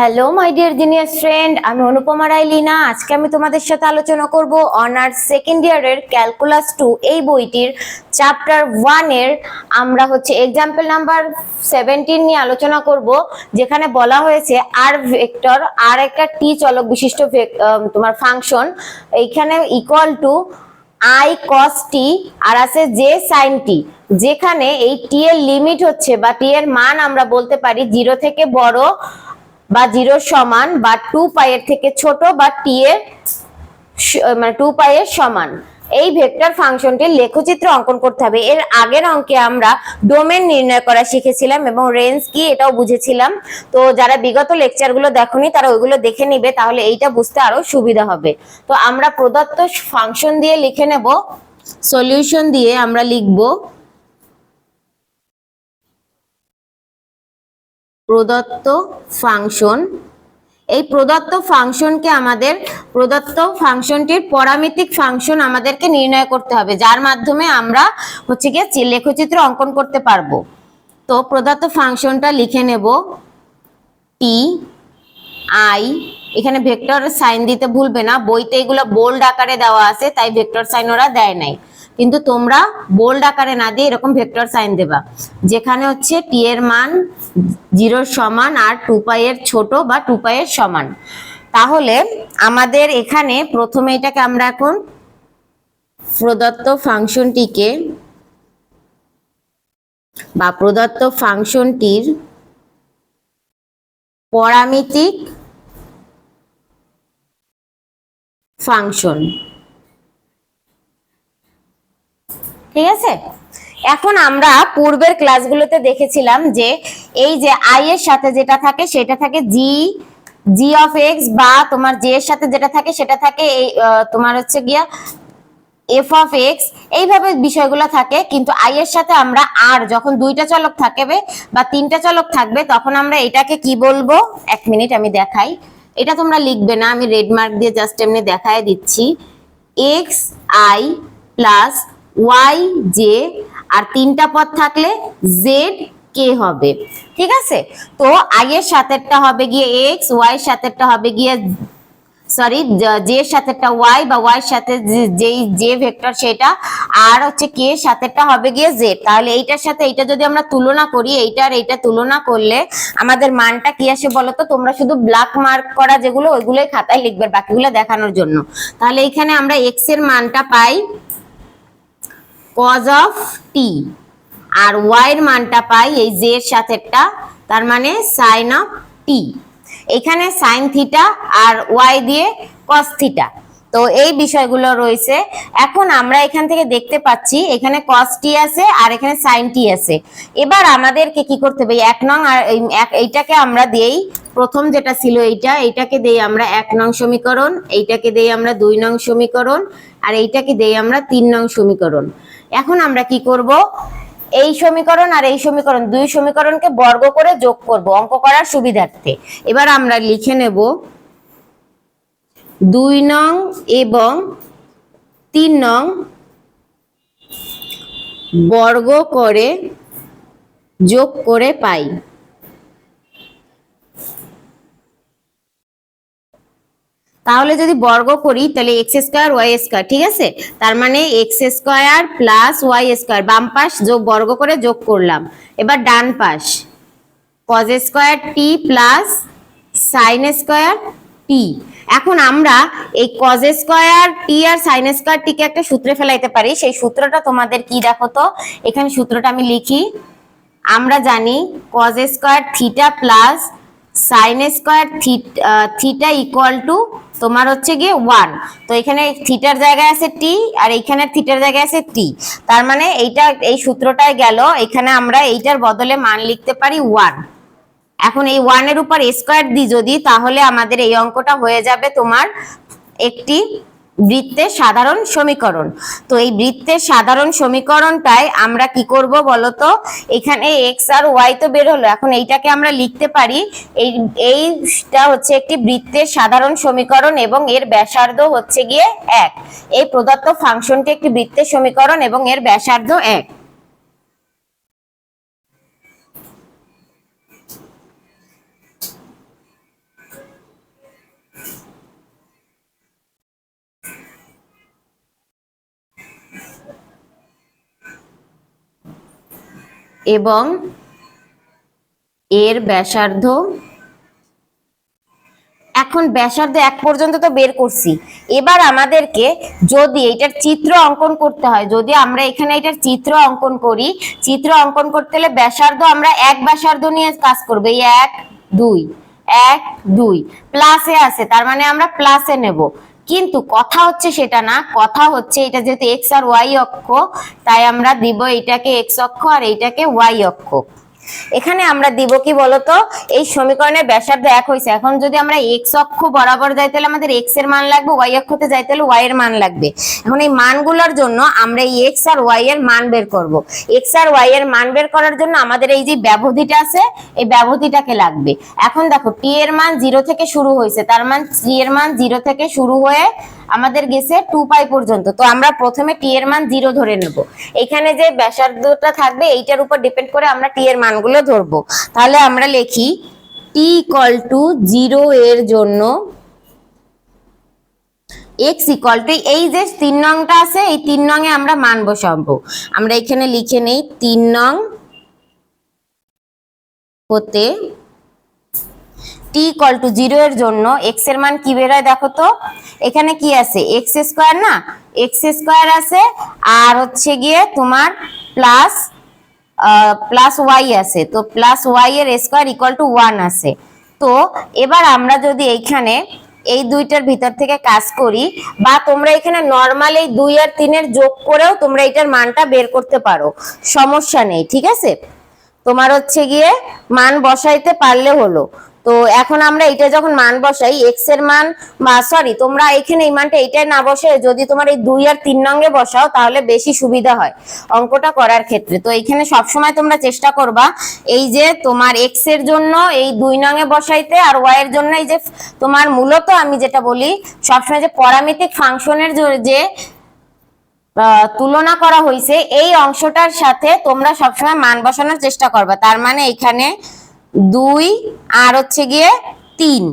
Hello my dear genius friend আমি অনুপমা রায় লীনা। আজকে আমি তোমাদের সাথে আলোচনা করব অনার্স সেকেন্ড ইয়ারের ক্যালকুলাস টু এই বইটির চ্যাপ্টার ওয়ানের আমরা হচ্ছে এক্সাম্পল নাম্বার সেভেন্টিন নিয়ে আলোচনা করব, যেখানে বলা হয়েছে আর ভেক্টর আর একটা টি চলক বিশিষ্ট তোমার ফাংশন এইখানে equal to I cos T আর আছে জে সাইন টি যেখানে এই টি এর লিমিট হচ্ছে বা টি এর মান আমরা বলতে পারি জিরো থেকে বড় বা জিরোর সমান বা টু পাইয়ের থেকে ছোট বা টি এর মানে টু পাইয়ের সমান। এই ভেক্টর ফাংশনটির লেখচিত্র অঙ্কন করতে হবে। এর আগের অঙ্কে আমরা ডোমেন নির্ণয় করা শিখেছিলাম এবং রেঞ্জ কি এটাও বুঝেছিলাম। তো যারা বিগত লেকচারগুলো দেখোনি, তারা ওইগুলো দেখে নিবে, তাহলে এইটা বুঝতে আরও সুবিধা হবে। তো আমরা প্রদত্ত ফাংশন দিয়ে লিখে নেব। সলিউশন দিয়ে আমরা লিখব প্রদত্ত ফাংশন এই প্রদত্ত ফাংশনকে আমাদের, প্রদত্ত ফাংশনটির পরামিতিক ফাংশন আমাদেরকে নির্ণয় করতে হবে, যার মাধ্যমে আমরা হচ্ছে গিয়ে লেখচিত্র অঙ্কন করতে পারব। তো প্রদত্ত ফাংশনটা লিখে নেব টি আই এখানে ভেক্টর সাইন দিতে ভুলবে না, বইতে এগুলো বোল্ড আকারে দেওয়া আছে, তাই ভেক্টর সাইন ওরা দেয় নাই। কিন্তু তোমরা বোল্ড আকারে না দিয়ে এরকম ভেক্টর সাইন দেবা। যেখানে হচ্ছে টি এর মান জিরোর সমান আর টু পাই এর ছোট বা টু পাই এর সমান। তাহলে আমাদের এখানে প্রথমে এটাকে আমরা এখন প্রদত্ত ফাংশনটিকে বা প্রদত্ত ফাংশনটির পরামিতিক ফাংশন ঠিক আছে? এখন আমরা পূর্বের ক্লাসগুলোতে দেখেছিলাম যে এই যে আই এর সাথে যেটা থাকে, সেটা থাকে জি জি অফ এক্স বা তোমার জে এর সাথে যেটা থাকে, সেটা থাকে এই তোমার হচ্ছে গিয়া এফ অফ এক্স এইভাবে বিষয়গুলো থাকে, কিন্তু আই এর সাথে আমরা আর যখন দুইটা চলক থাকবে বা তিনটা চলক থাকবে, তখন আমরা এটাকে কি বলব? এক মিনিট, আমি দেখাই। এটা তোমরা লিখবে না, আমি রেড মার্ক দিয়ে জাস্ট এমনি দেখায় দিচ্ছি। X I plus Y, J, আর তিনটা পদ থাকলে জেড, কে হবে। ঠিক আছে? তো আই এর সাথেরটা হবে গিয়ে এক্স, ওয়াই এর সাথেরটা হবে গিয়ে, সরি, জে এর সাথেটা ওয়াই বা ওয়াই এর সাথে যেই জে ভেক্টর সেটা, আর হচ্ছে কে এর সাথেটা হবে গিয়ে জেড। তাহলে এইটার সাথে এইটা যদি আমরা তুলনা করি, এইটা আর এইটা তুলনা করলে আমাদের মানটা কি আসে বলতো তোমরা শুধু ব্ল্যাক মার্ক করা যেগুলো, ওইগুলোই খাতায় লিখবে বাকিগুলো দেখানোর জন্য। তাহলে এইখানে আমরা এক্সের মানটা পাই কজ অফ টি আর ওয়াই এর মানটা পাই এই জে এর সাথেটা তার মানে সাইন অফ টি এখানে সাইন থিটা আর ওয়াই দিয়ে কস থিটা তো এই বিষয়গুলো রয়েছে। এখন আমরা এখান থেকে দেখতে পাচ্ছি, এখানে কস টি আছে আর এখানে সাইন টি আছে। এবার আমাদেরকে কি করতে হবে? এক নং আর এইটাকে আমরা দেই প্রথম যেটা ছিল এইটা, এইটাকে দেই আমরা এক নং সমীকরণ, এইটাকে দেই আমরা দুই নং সমীকরণ, আর এইটাকে দেই আমরা তিন নং সমীকরণ। এখন আমরা কি করব? এই সমীকরণ আর এই সমীকরণ দুই সমীকরণকে বর্গ করে যোগ করব অঙ্ক করার সুবিধার্থে। এবার আমরা লিখে নেব দুই নং এবং তিন নং বর্গ করে যোগ করে পাই। তাহলে যদি বর্গ করি, তাহলে এক্স স্কোয়ার ওয়াই স্কোয়ার ঠিক আছে? তার মানে X square plus Y square বাম পাশ যোগ বর্গ করে যোগ করলাম। এবার ডান পাশ cos square T plus sine square T এখন আমরা এই কজ স্কোয়ার টি আর সাইন স্কোয়ার টিকে একটা সূত্রে ফেলাইতে পারি। সেই সূত্রটা তোমাদের কি দেখো তো? এখানে সূত্রটা আমি লিখি। আমরা জানি cos square theta plus sine square theta equal to তোমার হচ্ছে গিয়ে ওয়ান তো এখানে থিটার জায়গায় আছে টি আর এইখানে থিটার জায়গায় আছে টি তার মানে এইটা, এই সূত্রটায় গেল, এখানে আমরা এইটার বদলে মান লিখতে পারি ওয়ান এখন এই ওয়ানের উপর স্কোয়ার দিই যদি, তাহলে আমাদের এই অঙ্কটা হয়ে যাবে তোমার একটি বৃত্তের সাধারণ সমীকরণ। তো এই বৃত্তের সাধারণ সমীকরণটাই আমরা কি করব বলতো? এখানে এক্স আর ওয়াই তো বের হলো, এখন এইটাকে আমরা লিখতে পারি। এই, এইটা হচ্ছে একটি বৃত্তের সাধারণ সমীকরণ এবং এর ব্যাসার্ধ হচ্ছে গিয়ে এক। এই প্রদত্ত ফাংশনটি একটি বৃত্তের সমীকরণ এবং এর ব্যাসার্ধ এক। এবং এর ব্যাসার্ধ এখন ব্যাসার্ধ এক পর্যন্ত তো বের করছি। এবার আমাদেরকে যদি এটার চিত্র অঙ্কন করতে হয়, যদি আমরা এখানে এটার চিত্র অঙ্কন করি, চিত্র অঙ্কন করতে হলে ব্যাসার্ধ আমরা এক ব্যাসার্ধ নিয়ে কাজ করব। এই এক, দুই এক, দুই প্লাসে আছে, তার মানে আমরা প্লাসে নেব। কিন্তু কথা হচ্ছে সেটা না। কথা হচ্ছে এটা যেহেতু এক্স আর ওয়াই অক্ষ, তাই আমরা দিব এটাকে এক্স অক্ষ আর এইটাকে ওয়াই অক্ষ। এখানে আমরা দিব কি বলতো? এই সমীকরণের ব্যাসার্ধ এক হয়েছে এখন যদি আমরা এক্স অক্ষ বরাবর যাই, তাহলে আমাদের এক্সের মান লাগবে ওয়াই অক্ষতে যাই, তাহলে ওয়াই এর মান লাগবে। এখন এই মানগুলোর জন্য আমরা এই এক্স আর ওয়াই এর মান বের করব। এক্স আর ওয়াই এর মান বের করার জন্য আমাদের এই যে ব্যবধিটা আছে, এই ব্যবধিটাকে লাগবে। এখন দেখো টি এর মান জিরো থেকে শুরু হয়েছে তার মান টি এর মান জিরো থেকে শুরু হয়ে আমাদের গেছে টু পাই পর্যন্ত। তো আমরা প্রথমে টি এর মান জিরো ধরে নেব। এখানে যে ব্যাসার্ধটা থাকবে, এইটার উপর ডিপেন্ড করে আমরা টি এর মানগুলো ধরবো। তাহলে আমরা লিখি টি ইকুয়াল টু জিরো এর জন্য এক্স টু এই যে তিন নংটা আছে, এই তিন নং এ আমরা মান বসাবো। আমরা এখানে লিখে নেই, তিন নং হতে টি ইকুয়াল টু জিরো এর জন্য এক্সের মান কি বেরোয় দেখো তো? এখানে কি আছে? এক্স স্কোয়ার না? এক্স স্কোয়ার আছে, আর হচ্ছে গিয়ে তোমার প্লাস প্লাস ওয়াই আছে। তো প্লাস ওয়াই এর স্কোয়ার ইকুয়াল টু ওয়ান আছে। তো এবার আমরা যদি এইখানে এই দুইটার ভিতর থেকে কাজ করি, বা তোমরা এখানে নর্মাল এই দুই আর তিনের যোগ করেও তোমরা এটার মানটা বের করতে পারো। সমস্যা নেই, ঠিক আছে? তোমার হচ্ছে গিয়ে মান বসাইতে পারলে হলো। তো এখন আমরা এটা যখন মান বসাই এক্সের মান সরি তোমরা এখানে এই মানটা এইটাই না বসে যদি তোমার এই দুই আর তিন নঙ্গে বসাও, তাহলে বেশি সুবিধা হয় অঙ্কটা করার ক্ষেত্রে। তো এখানে সবসময় তোমরা চেষ্টা করবা এই যে তোমার এক্সের জন্য এই দুই নঙে বসাইতে আর ওয়াই এর জন্য এই যে তোমার মূলত আমি যেটা বলি, সবসময় যে পরামিতিক ফাংশনের যে তুলনা করা হয়েছে এই অংশটার সাথে তোমরা সবসময় মান বসানোর চেষ্টা করবা। তার মানে এখানে দুই আর হচ্ছে গিয়ে তিন।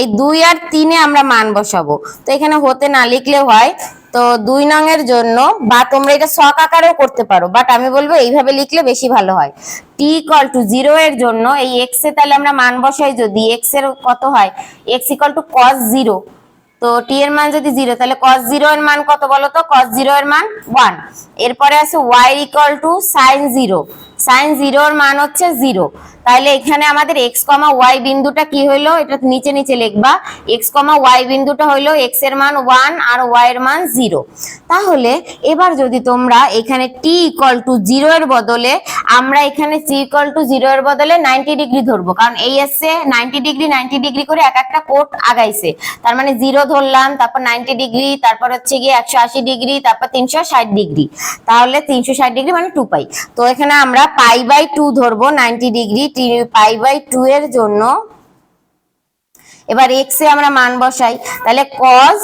এই দুই আর তিনে আমরা মান বসাবো। তো এখানে হতে না লিখলে হয়, তো দুই নং এর জন্য বা তোমরা এটা শখ আকারেও করতে পারো বাট আমি বলব এইভাবে লিখলে বেশি ভালো হয়। টি ইকাল টু জিরো এর জন্য এই এক্স এ তাহলে আমরা মান বসাই যদি এক্সের কত হয় X equal to cos zero তো টি এর মান যদি জিরো তাহলে cos জিরো এর মান কত বলো তো cos জিরো এর মান ওয়ান এরপরে আছে y equal to sine zero sine জিরোর মান হচ্ছে জিরো তাহলে এখানে আমাদের x কমা ওয়াই বিন্দুটা কি হইল? এটা নিচে নিচে লিখবা। x কমা ওয়াই বিন্দুটা হইল x এর মান ওয়ান আর y এর মান জিরো তাহলে এবার যদি তোমরা এখানে টি ইকুয়াল টু জিরো এর বদলে আমরা এখানে সি ইকুয়াল টু জিরো এর বদলে নাইনটি ডিগ্রি ধরবো। কারণ এই এসছে নাইনটি ডিগ্রি নাইনটি ডিগ্রি করে এক একটা কোট আগাইছে। তার মানে জিরো ধরলাম, তারপর নাইনটি ডিগ্রি তারপর হচ্ছে গিয়ে একশো আশি ডিগ্রি তারপর তিনশো ষাট ডিগ্রি তাহলে তিনশো ষাট ডিগ্রি মানে টু পাই তো এখানে আমরা পাই বাই টু ধরবো ninety degree pi by two এর জন্য। এবার এক্স এ আমরা মান বসাই। তাহলে কজ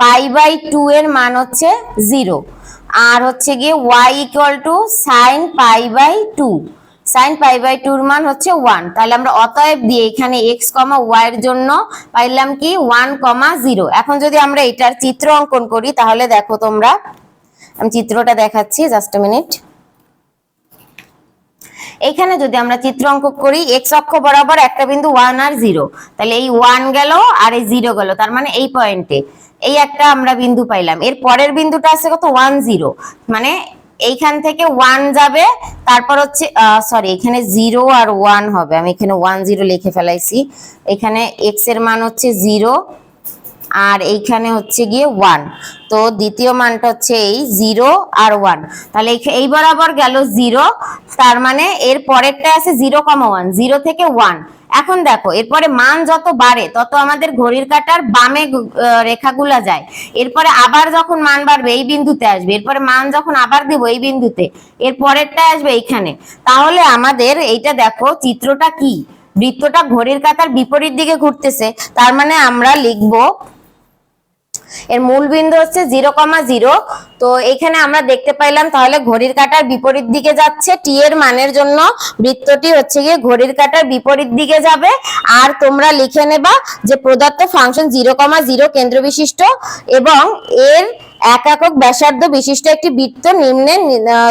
পাই বাই টু এর মান হচ্ছে জিরো। আর হচ্ছে গিয়ে Y equal to sine pi by two. Sine pi by টুর মান হচ্ছে ওয়ান তাহলে আমরা অতএব দিয়ে এখানে এক্স কমা ওয়াই এর জন্য পাইলাম কি ওয়ান কমা জিরো। এখন যদি আমরা এটার চিত্র অঙ্কন করি, তাহলে দেখো তোমরা। আমি চিত্রটা দেখাচ্ছি জাস্ট মিনিট এখানে যদি আমরা চিত্র অঙ্ক করি এক্স অক্ষ বরাবর একটা বিন্দু ওয়ান আর জিরো তাহলে এই ওয়ান গেল আর এই জিরো গেল, তার মানে এই পয়েন্টে এই একটা আমরা বিন্দু পাইলাম। এর পরের বিন্দুটা আছে কত? ওয়ান জিরো মানে এইখান থেকে ওয়ান যাবে, তারপর হচ্ছে সরি এখানে জিরো আর ওয়ান হবে। আমি এখানে ওয়ান জিরো লিখে ফেলাইছি। এখানে এক্সের মান হচ্ছে জিরো আর এইখানে হচ্ছে গিয়ে ওয়ান তো দ্বিতীয় মানটা হচ্ছে এই জিরো আর ওয়ান তাহলে এই- বরাবর গেল জিরো তার মানে এর পরেরটা আছে জিরো কমা ওয়ান জিরো থেকে ওয়ান এখন দেখো, এরপরে মান যত বাড়ে, তত আমাদের ঘড়ির কাটার বামে রেখাগুলা যায়। এরপরে আবার যখন মান বাড়বে, এই বিন্দুতে আসবে। এরপরে মান যখন আবার দিব, এই বিন্দুতে। এর পরেরটা আসবে এইখানে। তাহলে আমাদের এইটা দেখো, চিত্রটা কি? বৃত্তটা ঘড়ির কাটার বিপরীত দিকে ঘুরতেছে। তার মানে আমরা লিখব এর মূল বিন্দু হচ্ছে জিরো কমা জিরো। তো এখানে আমরা দেখতে পাইলাম তাহলে ঘড়ির কাটার বিপরীত দিকে যাচ্ছে, টি এর মানের জন্য বৃত্তটি হচ্ছে গিয়ে ঘড়ির কাটার বিপরীত দিকে যাবে। আর তোমরা লিখে নেবা যে প্রদত্ত ফাংশন জিরো কমা জিরো কেন্দ্র বিশিষ্ট এবং এর এক একক ব্যাসার্ধ বিশিষ্ট একটি বৃত্ত নিম্নে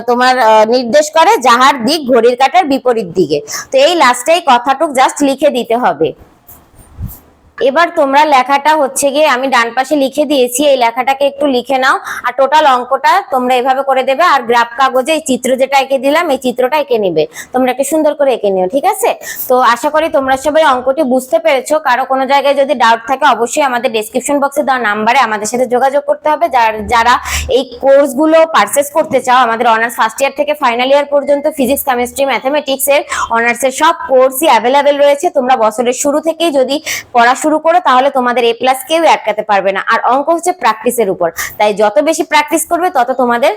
তোমার নির্দেশ করে যাহার দিক ঘড়ির কাটার বিপরীত দিকে। তো এই লাস্টে এই কথাটুক জাস্ট লিখে দিতে হবে। এবার তোমরা লেখাটা হচ্ছে গিয়ে আমি ডান পাশে লিখে দিয়েছি, এই লেখাটাকে একটু লিখে নাও। আর টোটাল অঙ্কটা তোমরা এভাবে করে দেবে, আর গ্রাফ কাগজে এই চিত্র যেটা এঁকে দিলাম, এই চিত্রটা এঁকে নিবে। তোমরা একে সুন্দর করে এঁকে নিও, ঠিক আছে? তো আশা করি তোমরা সবাই অঙ্কটি বুঝতে পেরেছ। কারও কোনো জায়গায় যদি ডাউট থাকে, অবশ্যই আমাদের ডেসক্রিপশন বক্সে দেওয়া নাম্বারে আমাদের সাথে যোগাযোগ করতে হবে। যার- যারা এই কোর্সগুলো পারচেস করতে চাও, আমাদের অনার্স ফার্স্ট ইয়ার থেকে ফাইনাল ইয়ার পর্যন্ত ফিজিক্স কেমিস্ট্রি ম্যাথামেটিক্স এর অনার্স এর সব কোর্সই অ্যাভেলেবেল রয়েছে। তোমরা বছরের শুরু থেকেই যদি পড়া শুরু করো, তাহলে তোমাদের এ প্লাস কেউ আটকাতে পারবে না। আর অঙ্ক হচ্ছে প্র্যাকটিসের উপর। তাই যত বেশি প্র্যাকটিস করবে, তত তোমাদের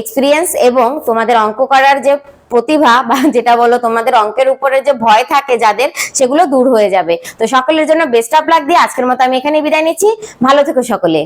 এক্সপিরিয়েন্স এবং তোমাদের অঙ্ক করার যে প্রতিভা বা যেটা বলো তোমাদের অঙ্কের উপরে যে ভয় থাকে যাদের, সেগুলো দূর হয়ে যাবে। তো সকলের জন্য বেস্ট অফ লাগ দিয়ে আজকের মতো আমি এখানে বিদায় নিচ্ছি। ভালো থেকো সকলে।